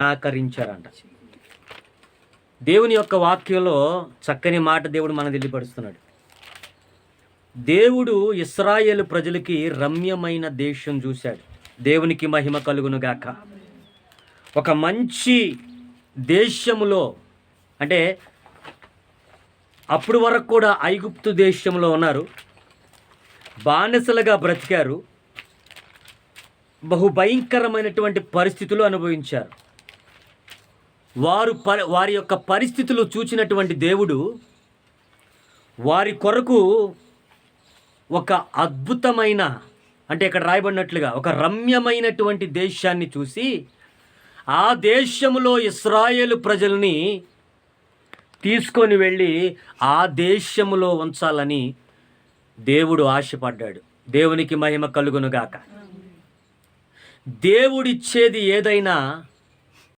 నిరాకరించారంట దేవుని యొక్క వాక్యంలో చక్కని మాట దేవుడు మన తెలియపరుస్తున్నాడు దేవుడు ఇస్రాయేల్ ప్రజలకి రమ్యమైన దేశం చూశాడు. దేవునికి మహిమ కలుగును గాక. ఒక మంచి దేశములో అంటే అప్పుడు వరకు కూడా ఐగుప్తు దేశంలో ఉన్నారు. బానిసలుగా బ్రతికారు. బహు భయంకరమైనటువంటి పరిస్థితులు అనుభవించారు. వారు పరి వారి యొక్క పరిస్థితులు చూచినటువంటి దేవుడు వారి కొరకు ఒక అద్భుతమైన అంటే ఇక్కడ రాయబడినట్లుగా ఒక రమ్యమైనటువంటి దేశాన్ని చూసి ఆ దేశంలో ఇస్రాయేలు ప్రజల్ని తీసుకొని వెళ్ళి ఆ దేశములో ఉంచాలని దేవుడు ఆశపడ్డాడు. దేవునికి మహిమ కలుగునుగాక. దేవుడిచ్చేది ఏదైనా